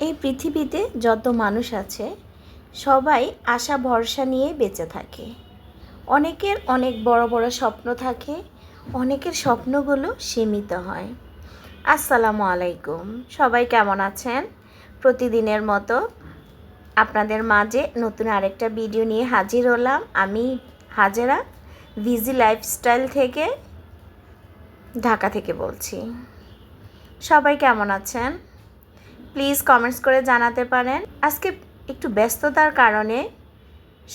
এই পৃথিবীতে যত মানুষ আছে, সবাই আশা ভরসা নিয়ে বেঁচে থাকে। অনেকের অনেক বড় বড় স্বপ্ন থাকে, অনেকের স্বপ্নগুলো সীমিত হয়। আসসালামু আলাইকুম। সবাই কেমন আছেন? প্রতিদিনের মতো আপনাদের মাঝে নতুন আরেকটা ভিডিও নিয়ে হাজির হলাম। আমি হাজেরা ভিজি লাইফস্টাইল থেকে ঢাকা থেকে বলছি। সবাই কেমন আছেন? প্লিজ কমেন্টস করে জানাতে পারেন। আজকে একটু ব্যস্ততার কারণে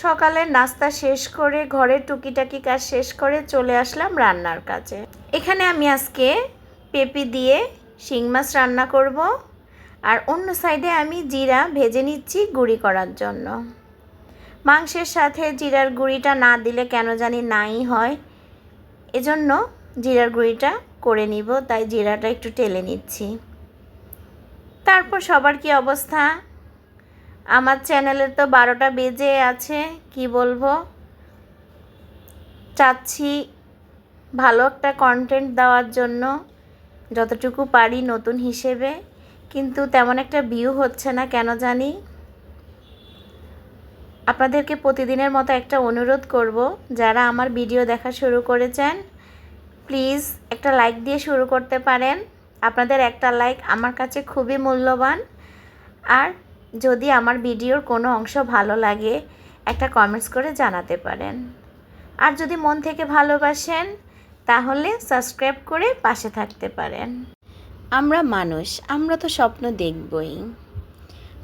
সকালের নাস্তা শেষ করে ঘরের টুকিটাকি কাজ শেষ করে চলে আসলাম রান্নার কাজে। এখানে আমি আজকে পেঁপি দিয়ে শিং মাছ রান্না করব আর অন্য সাইডে আমি জিরা ভেজে নিচ্ছি গুঁড়ি করার জন্য। মাংসের সাথে জিরার গুঁড়িটা না দিলে কেন জানি নাই হয়। এজন্য জিরার গুঁড়িটা করে নিব, তাই জিরাটা একটু টেলে নিচ্ছি। তারপর সবার কি অবস্থা? আমার চ্যানেলে তো বারোটা বেজে আছে, কি বলব? চাচ্ছি ভালো একটা কন্টেন্ট দেওয়ার জন্য, যতটুকু পারি নতুন হিসেবে, কিন্তু তেমন একটা ভিউ হচ্ছে না, কেন জানি? আপনাদেরকে প্রতিদিনের মতো একটা অনুরোধ করব, যারা আমার ভিডিও দেখা শুরু করেছেন প্লিজ একটা লাইক দিয়ে শুরু করতে পারেন। আপনাদের একটা লাইক আমার কাছে খুবই মূল্যবান। আর যদি আমার ভিডিওর কোনো অংশ ভালো লাগে, একটা কমেন্টস করে জানাতে পারেন। আর যদি মন থেকে ভালোবাসেন, তাহলে সাবস্ক্রাইব করে পাশে থাকতে পারেন। আমরা মানুষ, আমরা তো স্বপ্ন দেখবই।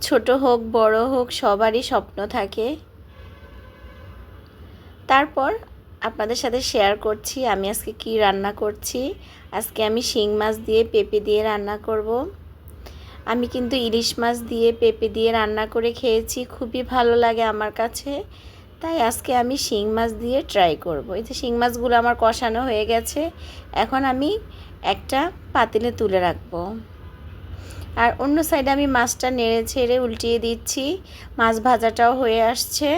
ছোট হোক, বড় হোক, সবারই স্বপ্ন থাকে। তারপর আপনাদের সাথে শেয়ার করছি। আমি আজকে কি রান্না করছি? আজকে আমি শিং মাছ দিয়ে পেঁপে দিয়ে রান্না করব। আমি কিন্তু ইলিশ মাছ দিয়ে পেঁপে দিয়ে রান্না করে খেয়েছি। খুবই ভালো লাগে আমার কাছে। তাই আজকে আমি শিং মাছ দিয়ে ট্রাই করব। এই যে শিং মাছগুলো আমার কষানো হয়ে গেছে। এখন আমি একটা পাতিলে তুলে রাখব। আর অন্য সাইডে আমি মাছটা নেড়ে ছেড়ে উল্টিয়ে দিচ্ছি। মাছ ভাজাটাও হয়ে আসছে।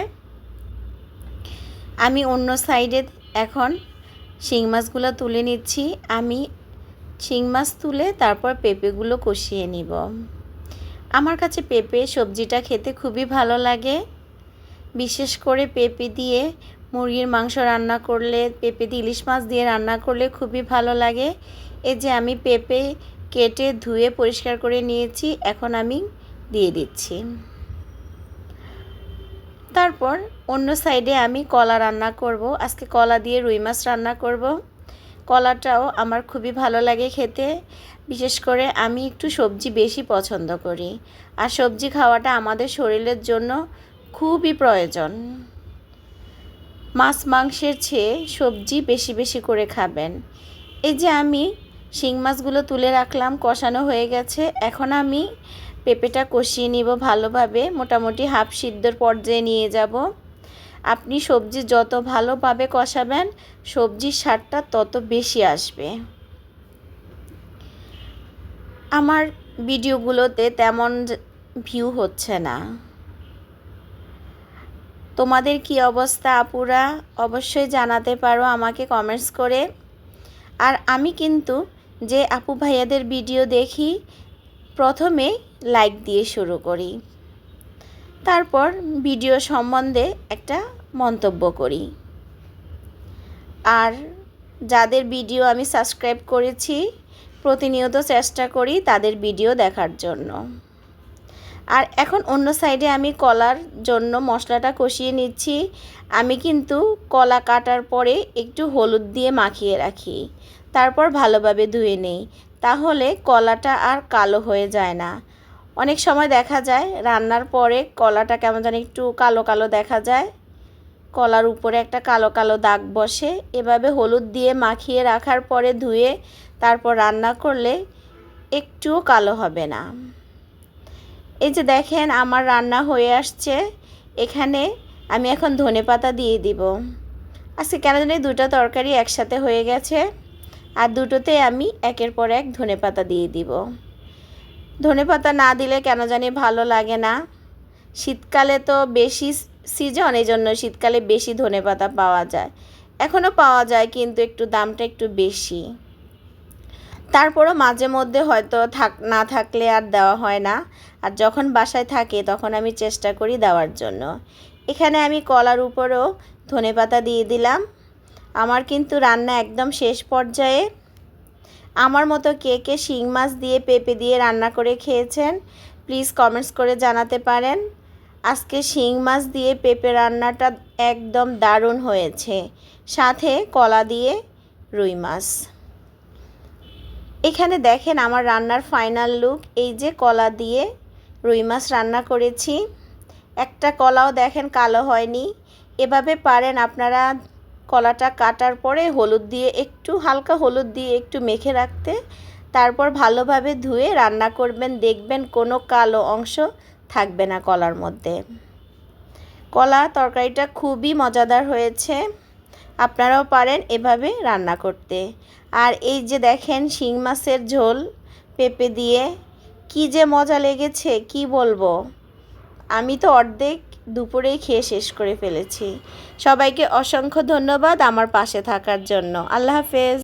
আমি অন্য সাইডে এখন শিং মাছগুলো তুলে নিচ্ছি। আমি শিং মাছ তুলে তারপর পেঁপেগুলো কষিয়ে নিব। আমার কাছে পেঁপে সবজিটা খেতে খুবই ভালো লাগে। বিশেষ করে পেঁপে দিয়ে মুরগির মাংস রান্না করলে, পেঁপে দিয়ে ইলিশ মাছ দিয়ে রান্না করলে খুবই ভালো লাগে। এই যে আমি পেঁপে কেটে ধুয়ে পরিষ্কার করে নিয়েছি, এখন আমি দিয়ে দিচ্ছি। তারপর অন্য সাইডে আমি কলা রান্না করব। আজকে কলা দিয়ে রুই মাছ রান্না করব। কলাটাও আমার খুবই ভালো লাগে খেতে। বিশেষ করে আমি একটু সবজি বেশি পছন্দ করি। আর সবজি খাওয়াটা আমাদের শরীরের জন্য খুবই প্রয়োজন। মাছ মাংসের চেয়ে সবজি বেশি বেশি করে খাবেন। এই যে আমি শিং মাছগুলো তুলে রাখলাম, কষানো হয়ে গেছে। এখন আমি পেঁপেটা কষিয়ে নিব ভালোভাবে, মোটামুটি হাফ সিদ্ধর পর্যায়ে নিয়ে যাব। আপনি সবজি যত ভালোভাবে কষাবেন, সবজির স্বাদটা তত বেশি আসবে। আমার ভিডিওগুলোতে তেমন ভিউ হচ্ছে না। তোমাদের কি অবস্থা আপুরা? অবশ্যই জানাতে পারো, আমাকে কমেন্টস করে। আর আমি কিন্তু যে আপু ভাইয়াদের ভিডিও দেখি প্রথমে লাইক দিয়ে শুরু করি। তারপর ভিডিও সম্বন্ধে একটা মন্তব্য করি। আর যাদের ভিডিও আমি সাবস্ক্রাইব করেছি, প্রতিনিয়ত চেষ্টা করি তাদের ভিডিও দেখার জন্য। আর এখন অন্য সাইডে আমি কলার জন্য মশলাটা কষিয়ে নিচ্ছি। আমি কিন্তু কলা কাটার পরে একটু হলুদ দিয়ে মাখিয়ে রাখি। তারপর ভালোভাবে ধুয়ে নেই। তাহলে কলাটা আর কালো হয়ে যায় না। অনেক সময় দেখা যায় রান্নার পরে কলাটা কেমন জানি একটু কালো কালো দেখা যায়। কলার উপরে একটা কালো কালো দাগ বসে। এভাবে হলুদ দিয়ে মাখিয়ে রাখার পরে ধুয়ে তারপর রান্না করলে একটুও কালো হবে না। এই যে দেখেন আমার রান্না হয়ে আসছে। এখানে আমি এখন ধনে পাতা দিয়ে দিব। আজকে কেন জানি দুটো তরকারি একসাথে হয়ে গেছে। আর দুটোতে আমি একের পর এক ধনে পাতা দিয়ে দিব। ধনে পাতা না দিলে কেন জানি ভালো লাগে না। শীতকালে তো বেশি সিজন এই জন্য শীতকালে বেশি ধনে পাতা পাওয়া যায়। এখনও পাওয়া যায়, কিন্তু একটু দামটা একটু বেশি। তারপরও মাঝে মধ্যে হয়তো থাক, না থাকলে আর দেওয়া হয় না। আর যখন বাসায় থাকে, তখন আমি চেষ্টা করি দেওয়ার জন্য। এখানে আমি কলার উপরেও ধনেপাতা দিয়ে দিলাম। আমার কিন্তু রান্না একদম শেষ পর্যায়ে। আমার মতো কে কে শিং মাছ দিয়ে পেঁপে দিয়ে রান্না করে খেয়েছেন প্লিজ কমেন্টস করে জানাতে পারেন। আজকে শিং মাছ দিয়ে পেঁপে রান্নাটা একদম দারুণ হয়েছে। সাথে কলা দিয়ে রুই মাছ। এখানে দেখেন আমার রান্নার ফাইনাল লুক এই যে কলা দিয়ে রুই মাছ রান্না করেছি। একটা কলাও দেখেন কালো হয়নি। এভাবে পারেন আপনারা কলাটা কাটার পরে হলুদ দিয়ে একটু, হালকা হলুদ দিয়ে একটু মেখে রাখতে। তারপর ভালোভাবে ধুয়ে রান্না করবেন, দেখবেন কোনো কালো অংশ থাকবে না কলার মধ্যে। কলা তরকারিটা খুবই মজাদার হয়েছে। আপনারাও পারেন এভাবে রান্না করতে। আর এই যে দেখেন শিং মাছের ঝোল পেঁপে দিয়ে, কি যে মজা লেগেছে, কি বলব? আমি তো অর্ধেক দুপুরেই খেয়ে শেষ করে ফেলেছি। সবাইকে অসংখ্য ধন্যবাদ আমার পাশে থাকার জন্য। আল্লাহ হাফেজ।